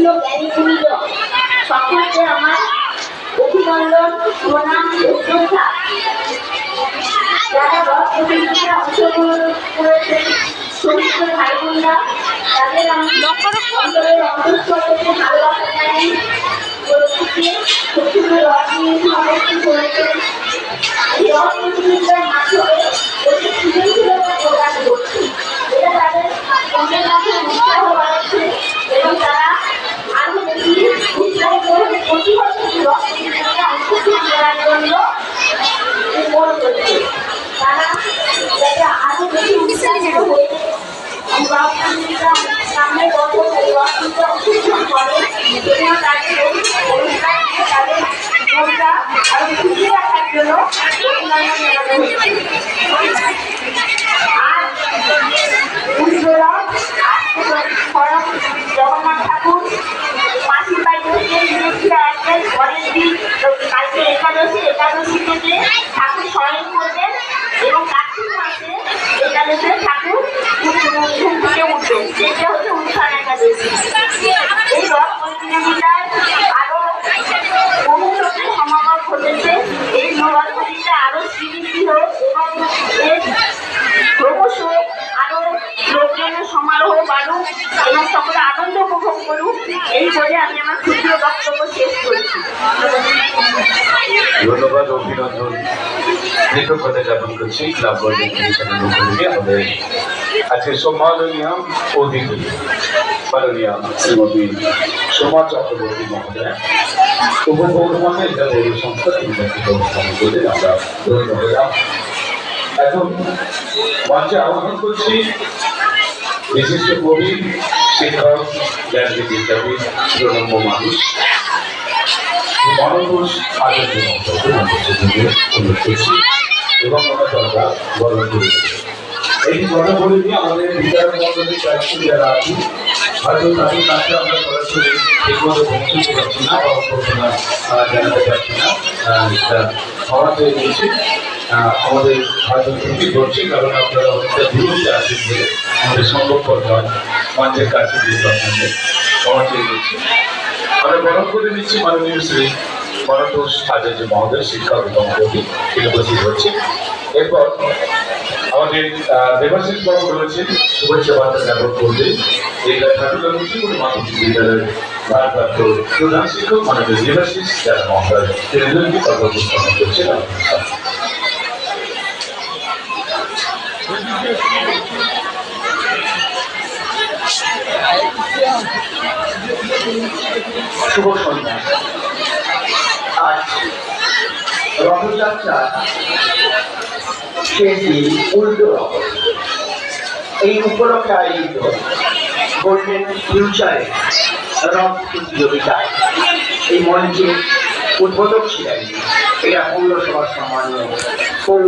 বিভিন্ন জ্ঞানী গুণীজন সকলকে আমার অভিনন্দন প্রণাম শ্রদ্ধা যারা রথ প্রতিযোগিতায় অংশগ্রহণ করেছেন, সমস্ত ভাই বোনরা তাদের অন্তরের অন্তঃস্থল থেকে ভালোবাসা সমর্থন করেছেন। রথ প্রতিযোগিতার জগন্নাথ ঠাকুর মাসির বাড়ি থেকে বিদেশিরা আসবেন পরের দিন কালকে একাদশী একাদশী থেকে ঠাকুর স্বয়ং করবেন এবং কার্তিক মাসে একাদশে ঠাকুর উত্থান একাদশী এই রথ প্রতিযোগিতায় আরও বহু লোকের সমাগম ঘটেছে এই রথ প্রতিযোগিতা আরও শ্রীবৃদ্ধি হোক এবং এর ক্রমশ আরও লোকজনের সমারোহ বাড়ুক এবং সকলে আনন্দ এই বলে আমি আমার ক্ষুদ্র বক্তব্য শেষ করছি। ধন্যবাদ, অভিনন্দন। কৃতজ্ঞতা জ্ঞাপন করছি, ক্লাব আমাদের আজকে সম্মাননীয় অতিথি, মাননীয় শ্রীমতী সোমা চক্রবর্তী মহোদয় উপভোগমানে যাদের সংস্থা তিনি অবস্থান করলেন আমরা ধন্য এখন মঞ্চে আহ্বান করছি বিশিষ্ট কবি শিক্ষক জ্ঞানকে বিদ্যাপীঠ প্রণম্য মানুষ। অনুরোধ করছি এবং আমরা সরকার বরণ করে এই কথা বলে নিয়ে আমাদের দায়িত্ব যারা আছি হয়তো তাদের কাছে আমরা সরাসরি ঠিকমতো পৌঁছতে না বা অভ্যর্থনা জানাতে পারছি না চেয়ে নিচ্ছি আহ, আমাদের হয়তো ত্রুটি ঘটছে কারণ আপনারা অনেকটা বলে আমাদের সম্ভবপর নয় মঞ্চের কাছে যেহেতু আপনাদের ক্ষমা চেয়ে নিচ্ছি। আমরা বরণ করে নিচ্ছি মাননীয় শ্রী মনতোষ আচার্য মহোদয় শিক্ষক এবং কবি তিনি উপস্থিত হচ্ছে এরপর আমাদের আহ, দেবাশিস বাবু রয়েছেন। শুভেচ্ছা বার্তা জ্ঞাপন করবে। এই ঠাকুর মুখ্যমন্ত্রী মাধ্যমিক বিদ্যালয়ের ভারপ্রাপ্ত প্রধান শিক্ষক মাননীয় দেবাশিস যারা মহোদয়। তিনি কথা উপস্থাপন করছেন। আমাদের শুভ সন্ধ্যা। রথযাত্রা দিন উল্টো এই উপলক্ষে আয়োজিত গোল্ডেন ফিউচারে রথ প্রতিযোগিতায় এই মঞ্চে উদ্বোধক ছিলেন, এটা পৌরসভার সম্মানীয় পৌর